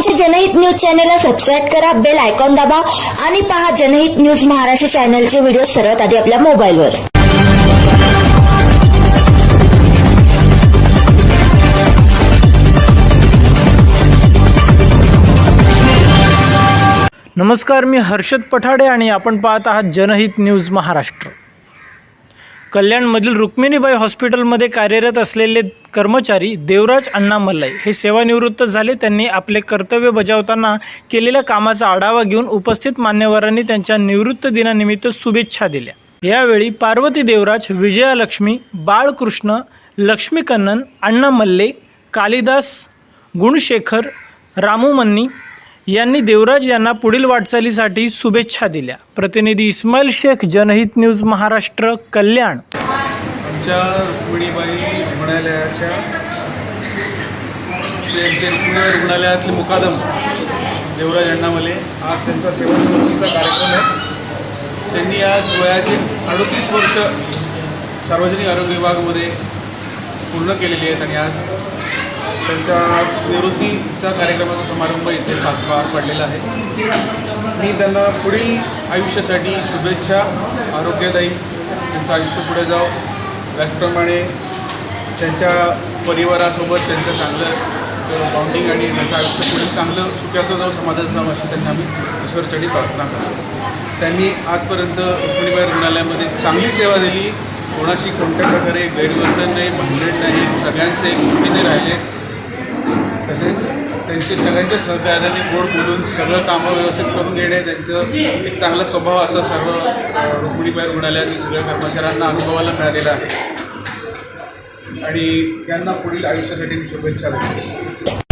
आमचे जनहित न्यूज चॅनलला सबस्क्राईब करा बेल आयकॉन दाबा आणि पहा जनहित न्यूज महाराष्ट्र चॅनलचे व्हिडिओ सर्वात आधी आपल्या मोबाईलवर. नमस्कार मी हर्षद पठाडे आणि आपण पाहत आहात जनहित न्यूज महाराष्ट्र. कल्याणमधील रुक्मिणीबाई हॉस्पिटलमध्ये कार्यरत असलेले कर्मचारी देवराज अण्णा मल्लाई हे सेवानिवृत्त झाले. त्यांनी आपले कर्तव्य बजावताना केलेल्या कामाचा आढावा घेऊन उपस्थित मान्यवरांनी त्यांच्या निवृत्त दिनानिमित्त शुभेच्छा दिल्या. यावेळी पार्वती देवराज विजयालक्ष्मी बाळकृष्ण लक्ष्मीकन्नन अण्णामल्ले अण्णा मल्ले कालिदास गुणशेखर रामू मन्नी यांनी देवराज यांना पुढील वाटचालीसाठी शुभेच्छा दिल्या. प्रतिनिधी इस्माईल शेख जनहित न्यूज महाराष्ट्र कल्याण. आमच्या रुक्मिणीबाई रुग्णालयाच्या रुग्णालयातले मुकादम देवराज अण्णामले आज त्यांचा सेवानिवृत्तीचा कार्यक्रम आहे. त्यांनी आज वयाचे अडतीस वर्ष सार्वजनिक आरोग्य विभागामध्ये पूर्ण केलेली आहेत आणि आज त्यांच्या आज कार्यक्रमाचा समारंभ इथे सात पडलेला आहे. मी त्यांना पुढील आयुष्यासाठी शुभेच्छा आरोग्यदायी त्यांचं आयुष्य पुढे जाओ त्याचप्रमाणे त्यांच्या परिवारासोबत त्यांचं चांगलं बॉन्डिंग आणि त्यांचं आयुष्य पुढे चांगलं सुखाचं जाऊ समाजाचं जाऊ अशी त्यांना आम्ही ईश्वरचडी प्रार्थना करतो. त्यांनी आजपर्यंत रुक्मिणीबाई रुग्णालयामध्ये चांगली सेवा दिली. कोणाशी कोणत्या प्रकारे गैरवर्तन नाही भांडण नाही सगळ्यांचे एकजुटीने राहिले. तसेच त्यांचे सगळ्यांच्या सहकार्याने गोड बोलून सगळं कामं व्यवस्थित करून घेणे त्यांचं एक चांगला स्वभाव असा सर्व अ, रुग्णालयातील सगळ्या कर्मचाऱ्यांना अनुभवाला मिळालेला आहे. आणि त्यांना पुढील आयुष्यासाठी मी शुभेच्छा देतो.